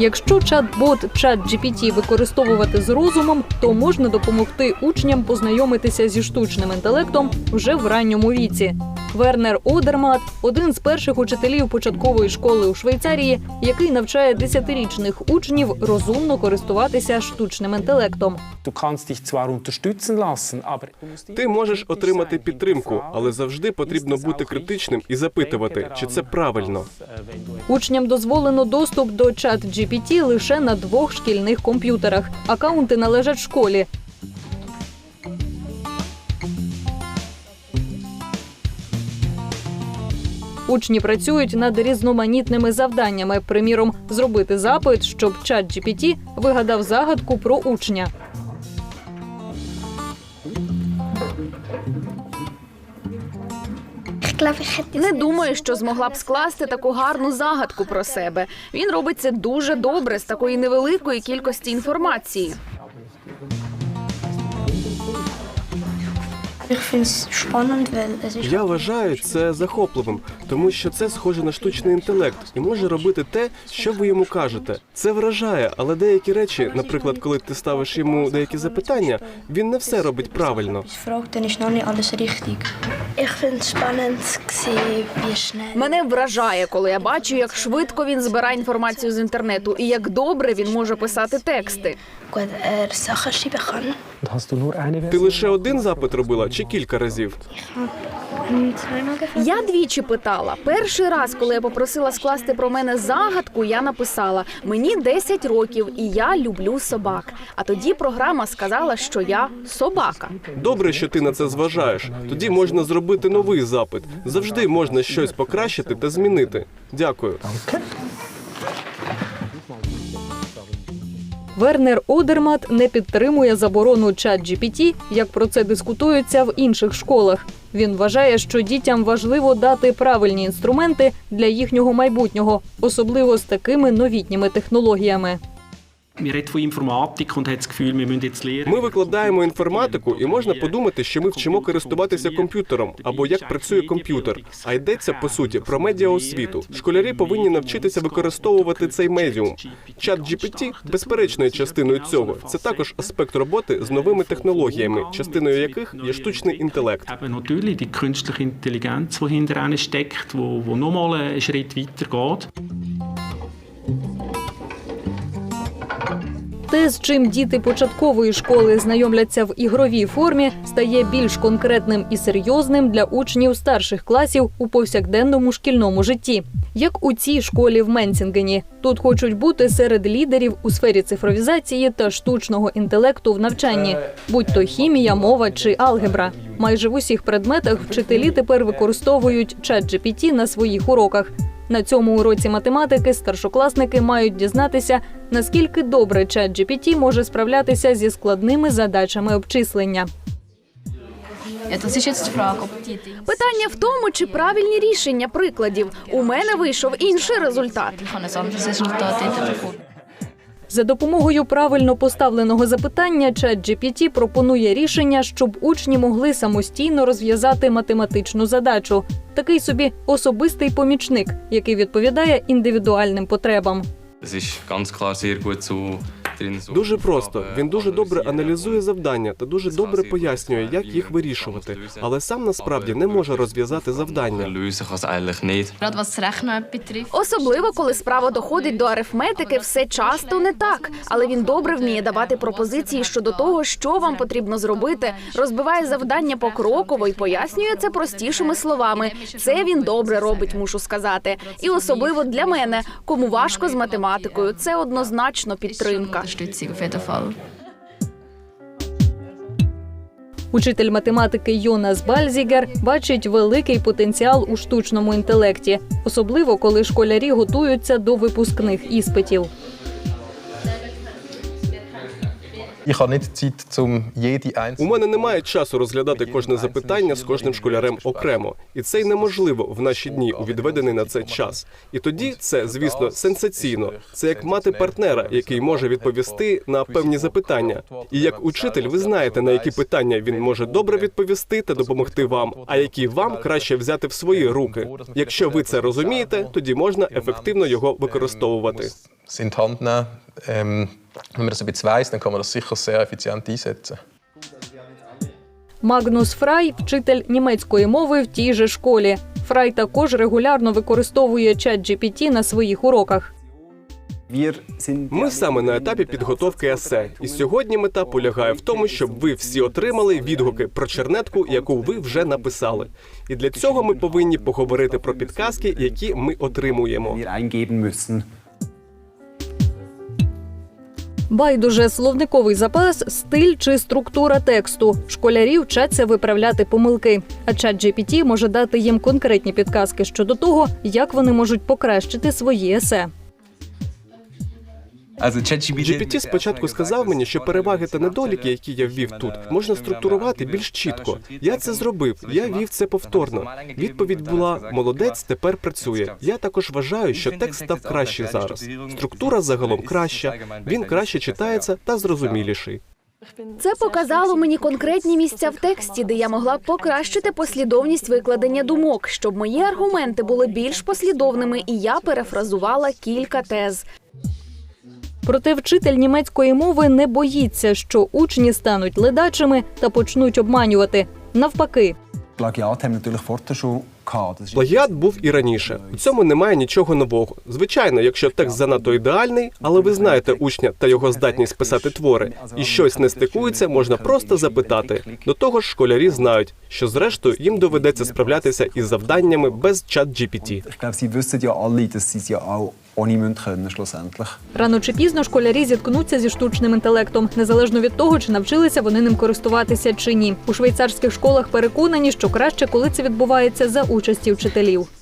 Якщо чат-бот ChatGPT використовувати з розумом, то можна допомогти учням познайомитися зі штучним інтелектом вже в ранньому віці. Вернер Одермат один з перших учителів початкової школи у Швейцарії, який навчає десятирічних учнів розумно користуватися штучним інтелектом. Ти можеш отримати підтримку, але завжди потрібно бути критичним і запитувати, чи це правильно. Учням дозволено доступ до чат-GPT лише на двох шкільних комп'ютерах. Акаунти належать школі. Учні працюють над різноманітними завданнями. Приміром, зробити запит, щоб чат-GPT вигадав загадку про учня. Не думаю, що змогла б скласти таку гарну загадку про себе. Він робить це дуже добре з такої невеликої кількості інформації. Я вважаю це захопливим, тому що це схоже на штучний інтелект і може робити те, що ви йому кажете. Це вражає, але деякі речі, наприклад, коли ти ставиш йому деякі запитання, він не все робить правильно. Мене вражає, коли я бачу, як швидко він збирає інформацію з інтернету і як добре він може писати тексти. er Ти лише один запит робила чи кілька разів? Я двічі питала. Перший раз, коли я попросила скласти про мене загадку, я написала: мені 10 років і я люблю собак. А тоді програма сказала, що я собака. Добре, що ти на це зважаєш. Тоді можна зробити новий запит. Завжди можна щось покращити та змінити. Дякую. Вернер Одермат не підтримує заборону ChatGPT, як про це дискутується в інших школах. Він вважає, що дітям важливо дати правильні інструменти для їхнього майбутнього, особливо з такими новітніми технологіями. Ми викладаємо інформатику, і можна подумати, що ми вчимо користуватися комп'ютером або як працює комп'ютер. А йдеться по суті про медіаосвіту. Школярі повинні навчитися використовувати цей медіум. Чат GPT безперечно є частиною цього. Це також аспект роботи з новими технологіями, частиною яких є штучний інтелект. Intelligenz, die hinter ihnen steckt, wo, wo nochmal einen Schritt weiter geht. Те, з чим діти початкової школи знайомляться в ігровій формі, стає більш конкретним і серйозним для учнів старших класів у повсякденному шкільному житті. Як у цій школі в Менцінгені. Тут хочуть бути серед лідерів у сфері цифровізації та штучного інтелекту в навчанні, будь то хімія, мова чи алгебра. Майже в усіх предметах вчителі тепер використовують чат GPT на своїх уроках. На цьому уроці математики старшокласники мають дізнатися, наскільки добре чат GPT може справлятися зі складними задачами обчислення. Питання в тому, чи правильні рішення прикладів. У мене вийшов інший результат. За допомогою правильно поставленого запитання ChatGPT пропонує рішення, щоб учні могли самостійно розв'язати математичну задачу. Такий собі особистий помічник, який відповідає індивідуальним потребам. Дуже просто. Він дуже добре аналізує завдання та дуже добре пояснює, як їх вирішувати, але сам насправді не може розв'язати завдання. Особливо, коли справа доходить до арифметики, все часто не так. Але він добре вміє давати пропозиції щодо того, що вам потрібно зробити, розбиває завдання покроково і пояснює це простішими словами. Це він добре робить, мушу сказати. І особливо для мене, кому важко з математикою, це однозначно підтримка. Unterstützung auf jeden Fall. Учитель математики Йонас Бальзігер бачить великий потенціал у штучному інтелекті, особливо коли школярі готуються до випускних іспитів. Ich habe nicht Zeit, um jede У мене немає часу розглядати кожне запитання з кожним школярем окремо, і це й неможливо в наші дні у відведений на це час. І тоді це, звісно, сенсаційно. Це як мати партнера, який може відповісти на певні запитання. І як учитель, ви знаєте, на які питання він може добре відповісти та допомогти вам, а які вам краще взяти в свої руки. Якщо ви це розумієте, тоді можна ефективно його використовувати. Wenn man das ein bisschen weiss, dann kann man das sicher sehr effizient einsetzen. Магнус Фрай вчитель німецької мови в тій же школі. Фрай також регулярно використовує чат GPT на своїх уроках. Ми саме на етапі підготовки есе, і сьогодні мета полягає в тому, щоб ви всі отримали відгуки про чернетку, яку ви вже написали. І для цього ми повинні поговорити про підказки, які ми отримуємо. Байдуже словниковий запас, стиль чи структура тексту. Школярі вчаться виправляти помилки. А чат GPT може дати їм конкретні підказки щодо того, як вони можуть покращити свої есе. GPT спочатку сказав мені, що переваги та недоліки, які я ввів тут, можна структурувати більш чітко. Я це зробив. Я вів це повторно. Відповідь була молодець, тепер працює. Я також вважаю, що текст став кращий зараз. Структура загалом краща. Він краще читається та зрозуміліший. Це показало мені конкретні місця в тексті, де я могла б покращити послідовність викладення думок, щоб мої аргументи були більш послідовними, і я перефразувала кілька тез. Проте вчитель німецької мови не боїться, що учні стануть ледачими та почнуть обманювати. Навпаки, Плагіат був і раніше. У цьому немає нічого нового. Звичайно, якщо текст занадто ідеальний, але ви знаєте учня та його здатність писати твори, і щось не стикується, можна просто запитати. До того ж, школярі знають, що зрештою їм доведеться справлятися із завданнями без чат GPT. рано чи пізно школярі зіткнуться зі штучним інтелектом, незалежно від того, чи навчилися вони ним користуватися чи ні. У швейцарських школах переконані, що краще, коли це відбувається за участі вчителів.